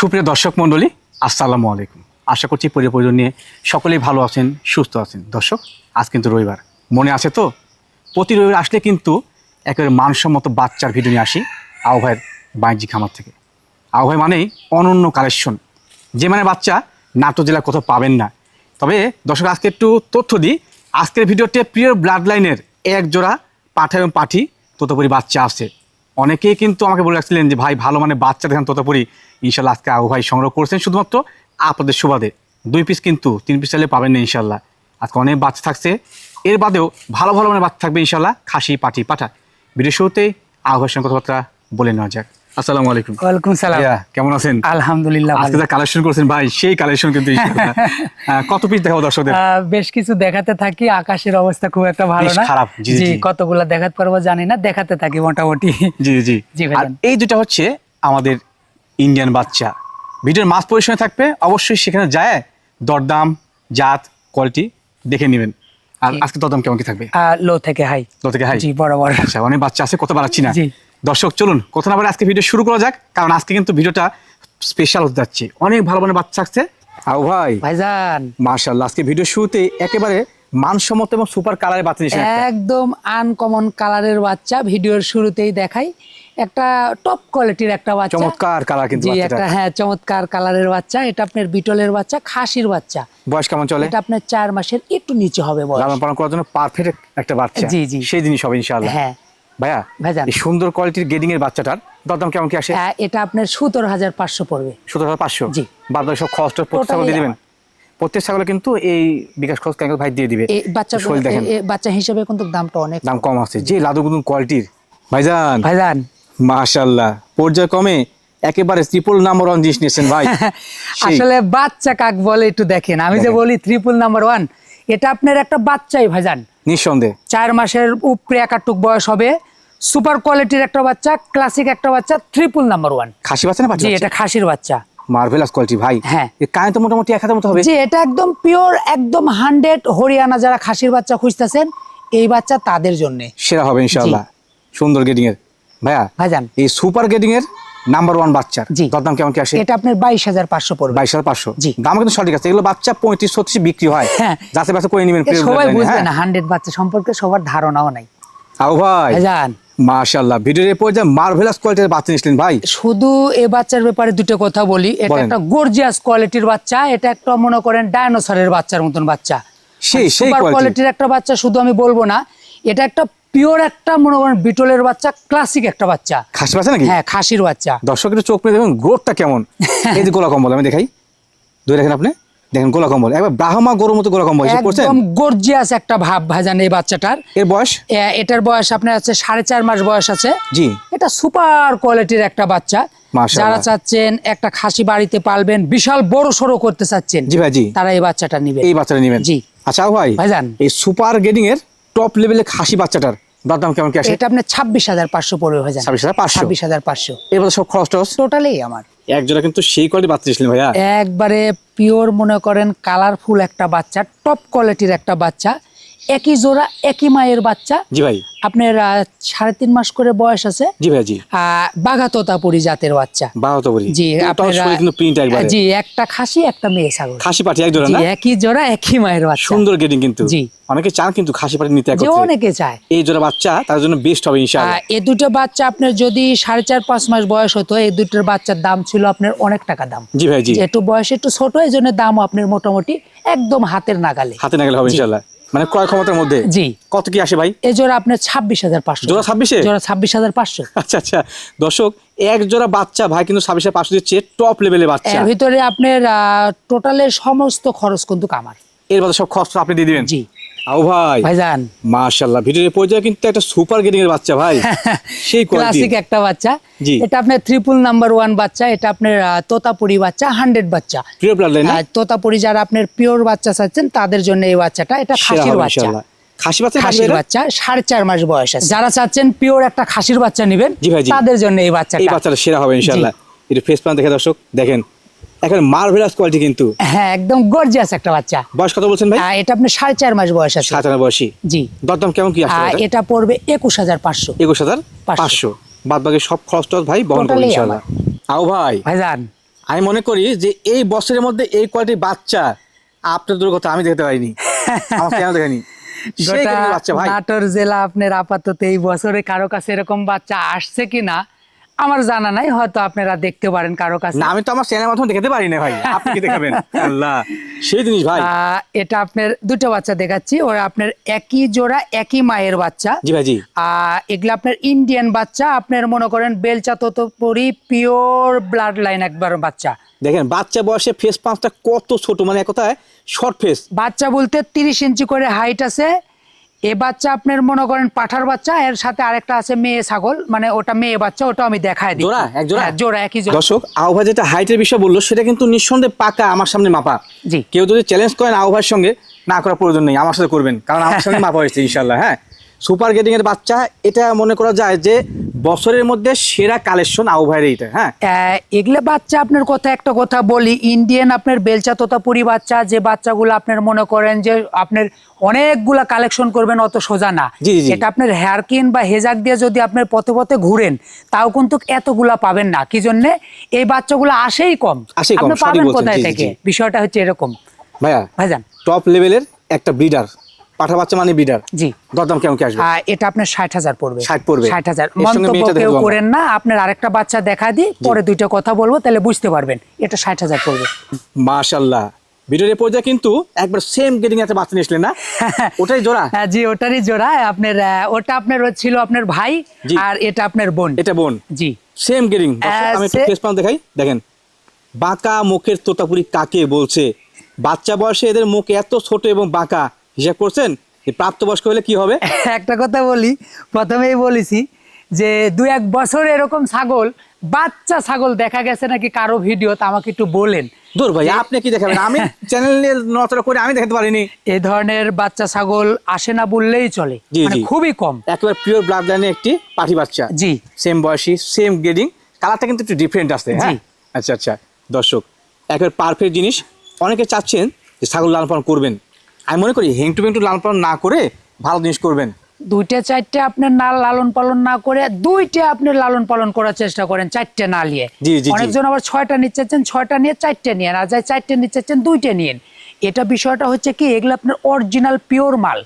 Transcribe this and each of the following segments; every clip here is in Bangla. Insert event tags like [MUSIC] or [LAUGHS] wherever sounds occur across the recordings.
সুপ্রিয় দর্শক মণ্ডলী, আসসালামু আলাইকুম। আশা করছি পরিবার নিয়ে সকলেই ভালো আছেন, সুস্থ আছেন। দর্শক, আজ কিন্তু রবিবার। মনে আছে তো? প্রতি রবিবার আসলে কিন্তু একেবারে মানসম্মত বাচ্চার ভিডিও নিয়ে আসি আহ্বায়ের বাণিজ্যিক খামার থেকে। আহ্বাই মানেই অনন্য কালেকশন যে মানে বাচ্চা নাটোর জেলা কোথাও পাবেন না। তবে দর্শক, আজকে একটু তথ্য দিই। আজকের ভিডিওতে প্রিয় ব্লাড লাইনের এক জোড়া পাঠা এবং পাঠি ততপুরি বাচ্চা আছে। অনেকেই কিন্তু আমাকে বলে রাখছিলেন যে, ভাই, ভালো মানে বাচ্চা দেখেন ততপুরি। ইনশাল্লাহ আজকে আবু ভাই সংগ্রহ করছেন। শুধুমাত্র আপনাদের সুবাদে। দুই পিস কিন্তু, তিন পিস চাইলে পাবেন না ইনশাল্লাহ। আজকে অনেক বাচ্চা থাকছে। এর বাদেও ভালো ভালো মানে বাচ্চা থাকবে ইনশাল্লাহ খাসি পাঠি পাঠা ভিডিও শুরুতেই আবহাওয়ার সঙ্গে কথাবার্তা বলে নেওয়া যাক। আসসালামু আলাইকুম। ওয়ালাইকুম সালাম। কেমন আছেন? আলহামদুলিল্লাহ আজকে যা কালেকশন করছেন ভাই সেই কালেকশন কিন্তু [LAUGHS] কত পিস দেখাবো দর্শকদের? বেশ কিছু দেখাতে থাকি আকাশের অবস্থা খুব একটা ভালো না। খারাপ, জি, জি জি। কতগুলা দেখাতে পারব জানি না দেখাতে থাকি মোটামুটি। জি জি। [LAUGHS] জি আর এই দুটা হচ্ছে আমাদের ইন্ডিয়ান বাচ্চা। ভিডিওর মাছ পরিশ্রমে থাকবে অবশ্যই সেখানে যায় দরদাম জাত কোয়ালিটি দেখে নেবেন। আর আজকে দরদাম কেমন কি থাকবে? লো থেকে হাই লো থেকে হাই জি বরাবর আচ্ছা অনেক বাচ্চা আছে কত বাড়াচ্ছি না? জি। দর্শক চলুন কত না বলে আজকে ভিডিও শুরু করা যাক কারণ আজকে কিন্তু ভিডিওটা স্পেশাল হতে যাচ্ছে। অনেক ভালো মানে বাচ্চা আসছে। আও ভাই। ভাইজান। মার্শাল্লাহ আজকে ভিডিও শুরুতে একেবারে মানসম্মত এবং সুপার কালারের বাচ্চা নিয়েছেন একটা। একদম আনকমন কালারের বাচ্চা ভিডিওর শুরুতেই দেখাই। একটা টপ কোয়ালিটির একটা বাচ্চা। চমৎকার কালার কিন্তু একটা হ্যাঁ চমৎকার কালারের বাচ্চা। এটা আপনার বিটলের বাচ্চা খাসির বাচ্চা। বয়স কেমন চলে? এটা আপনার চার মাসের একটু নিচে হবে বয়স। লালন পালন করার জন্য পারফেক্ট একটা বাচ্চা। জি, জি। সেই জিনিস হবে ইনশাআল্লাহ। হ্যাঁ। ভাইয়া ভাইজান। সুন্দর কোয়ালিটির গেডিং এর বাচ্চাটার দরদাম কেমন কি আসে? এটা আপনার সতেরো হাজার পাঁচশো পড়বে। সতেরো হাজার পাঁচশো? জি। বাদ বাকি সব খরচ প্রত্যেক দিয়ে দিবেন। প্রত্যেক ছাগলে কিন্তু এই বিকাশ খরচ কেন ভাই দিয়ে দিবে? বাচ্চা দেখেন। হিসেবে কিন্তু দামটা অনেক। দাম কম আছে যে লাদু কোয়ালিটির ভাইজান। ভাইজান। পর্যায়ক্রমে একেবারে ত্রিপল নাম্বার ওয়ান জিনিস নিয়েছেন ভাই। [LAUGHS] আসলে বাচ্চা কাক বলে একটু দেখেন। আমি যে বলি ত্রিপুল নাম্বার ওয়ান এটা আপনার একটা বাচ্চাই ভাইজান। নিঃসন্দেহে। চার মাসের উপরে একাটুক বয়স হবে। সুপার কোয়ালিটির একটা বাচ্চা ক্লাসিক একটা বাচ্চা ট্রিপল নাম্বার ওয়ান খাসি বাচ্চা না জি এটা খাসির বাচ্চা। মার্ভেলাস কোয়ালিটি ভাই। হ্যাঁ। কানে তো মোটামুটি এক হাতের মতো হবে? জি এটা একদম পিওর একদম হান্ড্রেড হরিয়ানা যারা খাসির বাচ্চা খুঁজতেছেন এই বাচ্চা তাদের জন্য। সেরা হবে ইনশাআল্লাহ। সুন্দর গেডিং এর। ভাইয়া ভাইজান। এই সুপার গেডিং এর নাম্বার ওয়ান বাচ্চার। জি। দরদাম কেমন কি আসে? এটা আপনার বাইশ হাজার পাঁচশো পড়বে। বাইশ হাজার পাঁচশো। জি। দাম কিন্তু সঠিক আছে। এগুলো বাচ্চা পঁয়ত্রিশ ছত্রিশ বিক্রি হয়। হ্যাঁ। যাতে বাচ্চা করে নেবেন সবাই বুঝবে না হান্ড্রেড বাচ্চা সম্পর্কে সবার ধারণাও নাই। আও ভাই। ভাইজান। মাশাআল্লাহ। ভিডিওর এ পর্যায়ে মার্ভেলাস কোয়ালিটির বাচ্চা নিয়েছিলেন ভাই। শুধু এ বাচ্চার ব্যাপারে দুটো কথা বলি। এটা একটা গর্জিয়াস কোয়ালিটির বাচ্চা এটা একটা মনে করেন ডায়নোসরের বাচ্চার মতন বাচ্চা। সেই সেই কোয়ালিটির একটা বাচ্চা শুধু আমি বলব না এটা একটা পিওর একটা মনে করেন বিটলের বাচ্চা ক্লাসিক একটা বাচ্চা। খাসি বাচ্চা নাকি? হ্যাঁ খাসির বাচ্চা। দর্শকের চোখ মেরে দেখুন গ্রোথটা কেমন? [LAUGHS] এই যে গোলা কম্বল আমি দেখাই। ধরে রাখেন আপনি। দেখেন গোলা কম্বল। একবার ব্রাহ্মা গরুর মতো গোলা কম্বল করছেন একদম গর্জিয়াস একটা ভাব ভাজান এই বাচ্চাটার। এর বয়স? এটার বয়স আপনার আছে সাড়ে চার মাস বয়স আছে। জি। এটা সুপার কোয়ালিটির একটা বাচ্চা। যারা চাচ্ছেন একটা খাসি বাড়িতে পালবেন বিশাল বড় সড়ো করতে চাচ্ছেন জি ভাই জি। তারা এই বাচ্চাটা নিবে। এই বাচ্চাটা নেবেন। জি। আচ্ছা ভাই ভাইজান। এই সুপার গেডিং এর টপ লেভেলের খাসি বাচ্চাটার দরদাম কেমন কি আসে? এটা আপনার ছাব্বিশ হাজার পাঁচশো পড়বে ছাব্বিশ হাজার পাঁচশো? ছাব্বিশ হাজার পাঁচশো। এবার সব খরচ টস টোটালি আমার। একজোড়া কিন্তু সেই কোয়ালিটি বাচ্চা ছিলেন ভাইয়া। একবারে পিওর মনে করেন কালারফুল একটা বাচ্চা টপ কোয়ালিটির একটা বাচ্চা। একই জোড়া একই মায়ের বাচ্চা। জি ভাই। আপনার সাড়ে তিন মাস করে বয়স আছে। জি ভাই জি। আহ, বাঘা তোতাপুরি জাতের বাচ্চা। জি আপনার জি একটা খাসি একটা মেয়ে ছাগল। খাসি পাটি এক জোড়া না? একই জোড়া একই মায়ের বাচ্চা। সুন্দর গেডিং কিন্তু। জি। অনেকে চান কিন্তু খাসি পাটি নিতে একত্রে। অনেকে চায়। এই জোড়া বাচ্চা তার জন্য বেস্ট হবে ইনশাআল্লাহ। আহ, এ দুটো বাচ্চা আপনার যদি সাড়ে চার পাঁচ মাস বয়স হতো এই দুটোর বাচ্চার দাম ছিল আপনার অনেক টাকা দাম। জি ভাই জি। একটু বয়স একটু ছোট এই জন্য দাম আপনার মোটামুটি একদম হাতের নাগালে। হাতে না গেলে হবে ইনশাআল্লাহ। মানে ক্রয় ক্ষমতার মধ্যে? জি। কত কি আসে ভাই? এই জোড়া আপনার ছাব্বিশ হাজার পাঁচশো। জোড়া ছাব্বিশে? জোড়া ছাব্বিশ হাজার পাঁচশো। [LAUGHS] আচ্ছা আচ্ছা। দর্শক এক জোড়া বাচ্চা ভাই কিন্তু ছাব্বিশ হাজার পাঁচশো দিচ্ছে টপ লেভেলের বাচ্চা। এর ভিতরে আপনার টোটালের সমস্ত খরচ কিন্তু কামার। এর মধ্যে সব খরচ আপনি দিয়ে দিবেন? জি। আও ভাই। ভাইজান। মাশাআল্লাহ ভিডিওর পর্যায়ে কিন্তু একটা সুপার গেডিং এর বাচ্চা ভাই। [LAUGHS] সেই ক্লাসিক একটা বাচ্চা। এটা আপনার নাম্বার ওয়ান বাচ্চা এটা আপনার তোতাপুরি বাচ্চা হান্ড্রেড বাচ্চা। প্রিয় ব্লাড লাইন তোতাপুরি যারা আপনার পিওর বাচ্চা চাচ্ছেন তাদের জন্য এই বাচ্চাটা এটা খাসির বাচ্চা। খাসি বাচ্চা খাসির খাসির বাচ্চা সাড়ে চার মাস বয়স আছে। যারা চাচ্ছেন পিওর একটা খাসির বাচ্চা নেবেন। তাদের জন্য এই এই বাচ্চাটা সেরা হবে ইনশাআল্লাহ। একটু ফেস প্যান দেখে দর্শক দেখেন। এখন মার্ভেলাস কোয়ালিটি কিন্তু। হ্যাঁ একদম গর্জিয়াস একটা বাচ্চা। বয়স কত বলছেন ভাই? এটা আপনার সাড়ে চার মাস বয়স আছে। সাত আনা বয়সী। জি। দরদাম কেমন কি এটা? পড়বে একুশ হাজার পাঁচশো। একুশ হাজার পাঁচশো। বাদ বাকি সব খরচ টরচ ভাই বহন করব Totally ইনশাআল্লাহ আও ভাই ভাইজান। আমি মনে করি যে এই বছরের মধ্যে এই কোয়ালিটির বাচ্চা আপনাদের কথা আমি দেখতে পাইনি। আমার কেন দেখানি? নাটোর জেলা আপনার আপাতত এই বছরে কারও কাছে এরকম বাচ্চা আসছে কিনা আমার জানা নাই হয়তো আপনারা দেখতে পারেন কারও কাছে। না আমি তো আমার চ্যানেল মাধ্যমে দেখাতে পারি না ভাই। [LAUGHS] আপনি কি দেখাবেন? আল্লাহ সেই জিনিস ভাই। এটা আপনার দুটো বাচ্চা দেখাচ্ছি। ওরা আপনার একই জোড়া একই মায়ের বাচ্চা। জি ভাই জি। এগুলো আপনার ইন্ডিয়ান বাচ্চা। আপনার মনে করেন বেলচা ততপুরি পিওর ব্লাড লাইন একবার বাচ্চা। দেখেন বাচ্চা বয়সে ফেস পাঁচটা কত ছোট মানে এক কথায় শর্ট ফেস বাচ্চা বলতে তিরিশ ইঞ্চি করে হাইট আছে। এ বাচ্চা আপনার মনে করেন পাঠার বাচ্চা এর সাথে আরেকটা আছে মেয়ে ছাগল মানে ওটা মেয়ে বাচ্চা ওটা আমি দেখাই দিই জোড়া? এক জোড়া? জোড়া একই জোড়া দর্শক আহ্বা যেটা হাইটের বিষয় বলল সেটা কিন্তু নিঃসন্দেহে পাকা আমার সামনে মাপা জি। কেউ যদি চ্যালেঞ্জ করেন আহ্বার সঙ্গে না করার প্রয়োজন নেই আমার সাথে করবেন কারণ আমার সঙ্গে মাপা হয়েছে ইনশাল্লাহ হ্যাঁ সুপার গেটিং এর বাচ্চা এটা মনে করা যায় যে বছরের মধ্যে সেরা কালেকশন আহ্বায়ের এইটা হ্যাঁ? এগুলো বাচ্চা আপনার কথা একটা কথা বলি ইন্ডিয়ান আপনার বেলচা তোতাপুরি বাচ্চা যে বাচ্চাগুলো আপনার মনে করেন যে আপনার অনেকগুলা কালেকশন করবেন অত সোজা না। এটা আপনার হেয়ারকিন বা হেজাক দিয়ে যদি আপনার পথে পথে ঘুরেন তাও কিন্তু এতগুলা পাবেন না। কি জন্য? এই বাচ্চাগুলো আসেই কম। আসেই কম, আপনি পাবেন কোথায় থেকে? বিষয়টা হচ্ছে এরকম। ভাইয়া ভাইজান। টপ লেভেলের একটা ব্রিডার পাঠা বাচ্চা মানে ব্রিডার জি। দরদাম কেমন কি আসবে? আহ, এটা আপনার ষাট হাজার পড়বে। 60 পড়বে। ষাট হাজার। মন্তব্য কেউ করেন না আপনার আরেকটা বাচ্চা দেখা দিই পরে দুইটা কথা বলব তাহলে বুঝতে পারবেন এটা ষাট হাজার পড়বে। মাশাল্লাহ। ভিডিওর পর্যায়ে কিন্তু একবার সেম গেটিং একটা বাচ্চা নিয়ে না? [LAUGHS] ওটাই জোড়া? হ্যাঁ, জি ওটারই জোড়া। আপনার ওটা আপনার ছিল আপনার ভাই আর এটা আপনার বোন। এটা বোন। জি। সেম গেটিং আমি একটু ফেস পান দেখাই। দেখেন বাঁকা মুখের তোতাপুরি কাকে বলছে? বাচ্চা বয়সে এদের মুখ এত ছোট এবং বাঁকা হিসাব করছেন? যে প্রাপ্তবয়স্ক হলে কি হবে? [LAUGHS] একটা কথা বলি প্রথমেই বলেছি যে দু এক বছর এরকম ছাগল বাচ্চা ছাগল দেখা গেছে নাকি কারও ভিডিও তা আমাকে একটু বলেন। দূর ভাই আপনি কি দেখাবেন আমি [LAUGHS] চ্যানেলের নতরা করে আমি দেখাতে পারিনি। এই ধরনের বাচ্চা ছাগল আসে না বললেই চলে মানে খুবই কম। একেবারে পিওর ব্লাড লাইনের একটি পাঠি বাচ্চা। জি। সেম বয়সী সেম গ্রেডিং কালারটা কিন্তু একটু ডিফারেন্ট আছে হ্যাঁ? আচ্ছা আচ্ছা। দর্শক একেবারে পারফেক্ট জিনিস। অনেকে চাচ্ছেন যে ছাগল লালন পালন করবেন। আমি মনে করি হেংটু বেংটু লালন পালন না করে ভালো জিনিস করবেন। দুইটা চারটে আপনার না লালন পালন না করে দুইটা আপনি লালন পালন করার চেষ্টা করেন চারটে না নিয়ে। অনেকজন আবার ছয়টা নিচ্ছেন ছয়টা নিয়ে চারটে নিয়ে আর যায় চারটে নিচ্ছেন দুইটা নিয়েন এটা বিষয়টা হচ্ছে কি এগুলো আপনার অরিজিনাল পিওর মাল।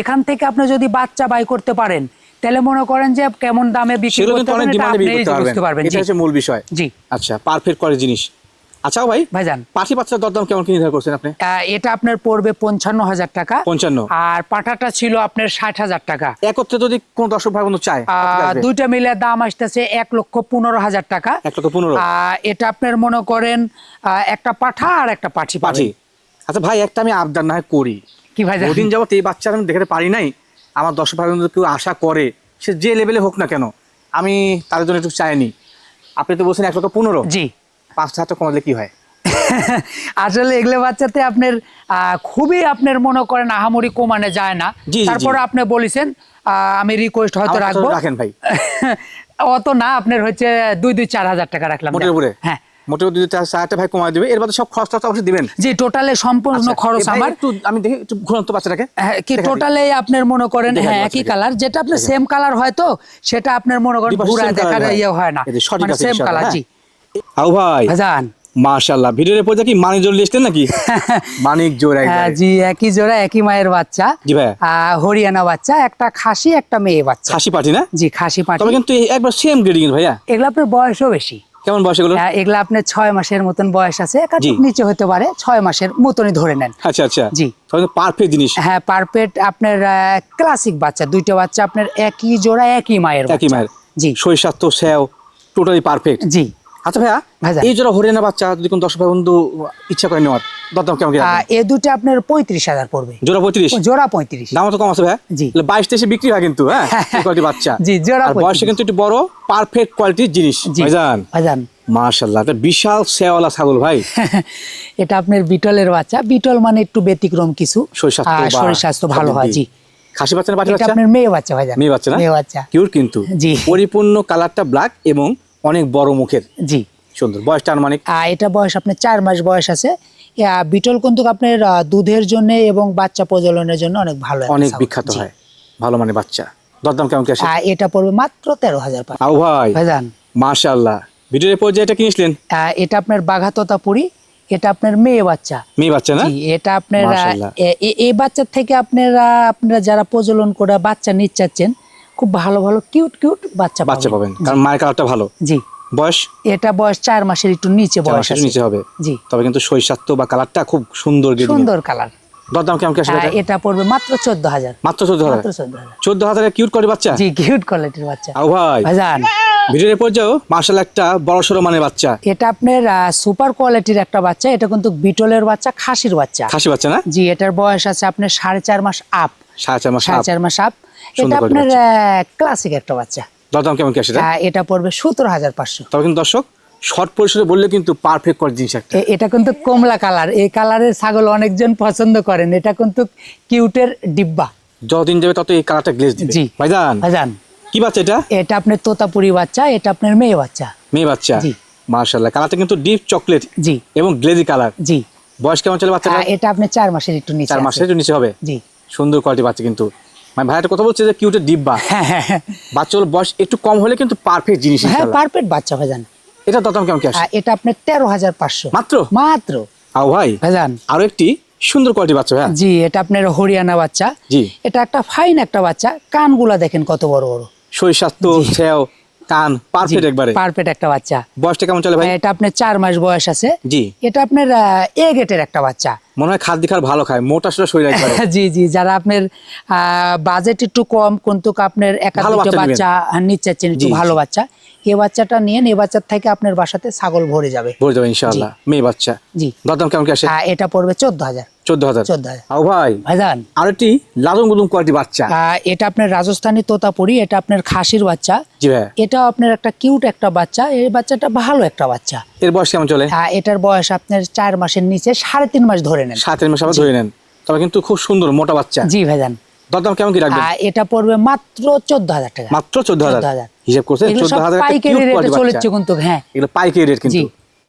এখান থেকে আপনি যদি বাচ্চা বাই করতে পারেন তাহলে মনে করেন যে কেমন দামে বিক্রি করতে করতে বুঝতে পারবেন। পারবেন এটা হচ্ছে মূল বিষয়। জি। আচ্ছা পারফেক্ট করে জিনিস। আচ্ছা ভাই ভাইজান। বাচ্চার দরদাম কেমন কি নির্ধারণ করছেন আপনি? এটা আপনার পড়বে পঞ্চান্ন হাজার টাকা। পঞ্চান্ন। আর পাঠাটা ছিল আপনার ষাট হাজার টাকা। একত্রে যদি কোন দর্শক ভাই বন্ধু চায়? দুইটা মিলে দাম আসতেছে এক লক্ষ পনেরো হাজার টাকা। এক লক্ষ পনেরো। এটা আপনার মনে করেন একটা পাঠা আর একটা পাঠি পাঠি পাঠি। আচ্ছা ভাই একটা আমি আবদার না করি। কি ভাই? বহুদিন যাবত এই বাচ্চা আমি দেখাতে পারি নাই। আমার দর্শক ভাই বন্ধু কেউ আশা করে সে যে লেভেলে হোক না কেন আমি তাদের জন্য একটু চাইনি। আপনি তো বলছেন এক লক্ষ পনেরো। জি। পাঁচ হাজার কমালে কি হয়? [LAUGHS] আসলে এগুলো বাচ্চাতে আপনার খুবই আপনার মনে করেন আহামরি কমানে যায় না। তারপরে আপনি বলেছেন আমি রিকোয়েস্ট হয়তো রাখব। রাখেন ভাই। [LAUGHS] অত না আপনার হচ্ছে দুই দুই চার হাজার টাকা রাখলাম। হ্যাঁ। মোটের দুই চার হাজার ভাই কমায় দেবে। এর বাদে সব অবশ্যই দিবেন। জি টোটালে সম্পূর্ণ আচ্ছা, খরচ আমার। একটু আমি দেখি একটু বাচ্চাটাকে। হ্যাঁ, কি টোটালে আপনার মনে করেন হ্যাঁ একই কালার যেটা আপনার সেম কালার হয় তো সেটা আপনার মনে করেন ঘুরা দেখার ইয়ে হয় না। Same colour. জি। আউ ভাই। ভাজান মাশাআল্লাহ। ভিডিওর কি মানিক লিস্টেন নাকি? [LAUGHS] মানিক হ্যাঁ, জি একই জোড়া একই মায়ের বাচ্চা। জি। আহ, হরিয়ানা বাচ্চা একটা খাসি একটা মেয়ে বাচ্চা। খাসি পাঠি না? জি খাসি পাঠি তবে কিন্তু একবার সেম গ্রেডিং ভাইয়া। এগুলো আপনার বয়সও বেশি। কেমন বয়স এগুলো হ্যাঁ, এগুলো আপনার ছয় মাসের মতন বয়স আছে একাধিক নিচে হতে পারে ছয় মাসের মতনই ধরে নেন। আচ্ছা আচ্ছা। জি। পারফেক্ট জিনিস। হ্যাঁ পারপেট আপনার ক্লাসিক বাচ্চা। দুইটা বাচ্চা আপনার একই জোড়া একই মায়ের একই মায়ের। জি। স্যাও টোটালি পারফেক্ট জি। আচ্ছা ভাইয়া। এই জোড়া হরিয়ানা বাচ্চা যদি কোন দর্শক বন্ধু ইচ্ছা করে নেওয়ার দরদাম কেমন? এ দুটো আপনার পঁয়ত্রিশ হাজার পড়বে। জোড়া পঁয়ত্রিশ? জোড়া পঁয়ত্রিশ। দাম তো কম আছে ভাইয়া। জি। বাইশ তেইশে বিক্রি হয় কিন্তু হ্যাঁ? কোয়ালিটি বাচ্চা। জি, জোড়া বয়সে কিন্তু একটু বড় পারফেক্ট কোয়ালিটির জিনিস। ভাইজান। ভাইজান। মাশাআল্লাহ এটা বিশাল ছাগল ভাই। [LAUGHS] এটা আপনার বিটলের বাচ্চা। বিটল মানে একটু ব্যতিক্রম কিছু। শরীর স্বাস্থ্য শরীর স্বাস্থ্য ভালো হয় জি। খাসি বাচ্চা না বাচ্চা? আপনার মেয়ে বাচ্চা ভাইজান। মেয়ে বাচ্চা না? মেয়ে বাচ্চা। কিউর কিন্তু। জি। পরিপূর্ণ কালারটা ব্ল্যাক এবং অনেক বড় মুখের। জি। সুন্দর। বয়সটা আনুমানিক এটা বয়স আপনার চার মাস বয়স আছে। বিটল কিন্তু আপনার দুধের জন্য এবং বাচ্চা প্রজননের জন্য অনেক ভালো অনেক বিখ্যাত হয়। ভালো মানে বাচ্চা। দরদাম কেমন কি আসে এটা পড়বে মাত্র তেরো হাজার আউ ভাই। ভাইজান। মাশাআল্লাহ। ভিডিওর পর যে এটা কিনেছিলেন? এটা আপনার বাঘা তোতাপুরি এটা আপনার মেয়ে বাচ্চা। মেয়ে বাচ্চা না? এটা আপনার এই বাচ্চার থেকে আপনারা আপনারা যারা প্রজনন করে বাচ্চা নিচ্ছাচ্ছেন খুব ভালো ভালো কিউট কিউট বাচ্চা বাচ্চা পাবেন। কারণ মায়ের কালারটা ভালো। জি। বয়স? এটা বয়স চার মাসের একটু নিচে বয়স নিচে হবে। জি। তবে কিন্তু শৈশাত্য বা কালারটা খুব সুন্দর সুন্দর কালার দরদাম কেমন কি আসলে এটা? এটা পড়বে মাত্র চোদ্দ হাজার। মাত্র চোদ্দ হাজার? মাত্র চোদ্দ হাজার। কিউট করে বাচ্চা? জি কিউট কোয়ালিটির বাচ্চা। আও ভাই। ভাইজান। ভিডিওর পর্যায়েও মার্শাল একটা বড় সড়ো মানের বাচ্চা। এটা আপনার সুপার কোয়ালিটির একটা বাচ্চা। এটা কিন্তু বিটলের বাচ্চা খাসির বাচ্চা। খাসি বাচ্চা না? জি এটার বয়স আছে আপনার সাড়ে চার মাস আপ সাড়ে চার মাস সাড়ে। চার মাস আপ এটা আপনার। ক্লাসিক একটা বাচ্চা। কেমন কি আসে এটা? পড়বে সতেরো হাজার পাঁচশো। তবে কিন্তু দর্শক শর্ট পরিসরে বললে কিন্তু পারফেক্ট করে জিনিস একটা। এটা কিন্তু কমলা কালার। এই কালারের ছাগল অনেকজন পছন্দ করেন। এটা কিন্তু কিউটের ডিব্বা। যতদিন যাবে তত এই কালারটা গ্লেজ দিবে। জি। ভাইজান ভাইজান। কি বাচ্চা এটা? এটা আপনার তোতাপুরি বাচ্চা এটা আপনার মেয়ে বাচ্চা। মেয়ে বাচ্চা? জি। মার্শাল্লাহ কালারটা কিন্তু ডিপ চকলেট জি। এবং গ্লেজি কালার। জি। বয়স কেমন চলে বাচ্চাটা এটা আপনার চার মাসের একটু নিচে চার মাসের একটু নিচে হবে। জি। সুন্দর কোয়ালিটি বাচ্চা কিন্তু। মানে ভাইয়াটা কথা বলছে যে কিউটের ডিব্বা। হ্যাঁ হ্যাঁ হ্যাঁ। বয়স একটু কম হলে কিন্তু পারফেক্ট জিনিস হ্যাঁ পারফেক্ট বাচ্চা ভাইজান। এটা দরদাম কেমন কি আসে এটা আপনার তেরো হাজার পাঁচশো। মাত্র? মাত্র। আও ভাই ভাইজান। আরও একটি সুন্দর কোয়ালিটি বাচ্চা ভাইয়া। জি এটা আপনার হরিয়ানা বাচ্চা। জি। এটা একটা ফাইন একটা বাচ্চা। কানগুলা দেখেন কত বড় বড়। শৈশাস্ত সেও কান পারফেক্ট একবারে। পারফেক্ট একটা বাচ্চা। বয়সটা কেমন চলে ভাই? এটা আপনার চার মাস বয়স আছে। জি। এটা আপনার এ গেটের একটা বাচ্চা। মনে হয় খাদ্য খার ভালো খায় মোটা সোটা শরীর [LAUGHS] জি জি যারা আপনার বাজেট একটু কম কিন্তু আপনার একা ভালো দুটো বাচ্চা নিচ্ছেন একটু ভালো বাচ্চা এই বাচ্চাটা নিয়ে এই বাচ্চার থেকে আপনার বাসাতে ছাগল ভরে যাবে। ভরে যাবে ইনশাআল্লাহ। মেয়ে বাচ্চা। জি। দরদাম কেমন কি আসে? এটা পড়বে চোদ্দ হাজার। চোদ্দ হাজার। চোদ্দ হাজার। আও ভাই ভাইজান। আর একটি লাদম গুদুম কোয়ালিটি বাচ্চা। আহ, এটা আপনার রাজস্থানী তোতাপুরি এটা আপনার খাসির বাচ্চা। জি ভাই। এটাও আপনার একটা কিউট একটা বাচ্চা এই বাচ্চাটা ভালো একটা বাচ্চা। এর বয়স কেমন চলে? এটার বয়স আপনার চার মাসের নিচে সাড়ে তিন মাস ধরে নেন। সাত মাস আবার ধরে নেন। তবে কিন্তু খুব সুন্দর মোটা বাচ্চা। জি ভাইজান। দরদাম কেমন কি রাখবেন? এটা পড়বে মাত্র চোদ্দ হাজার টাকা। মাত্র চোদ্দ হাজার? 14,000 হিসাব করছেন এগুলো চোদ্দ সব হাজার পাইকারি রেটে চলেছে কিন্তু হ্যাঁ। এগুলো পাইকারি রেট কিন্তু।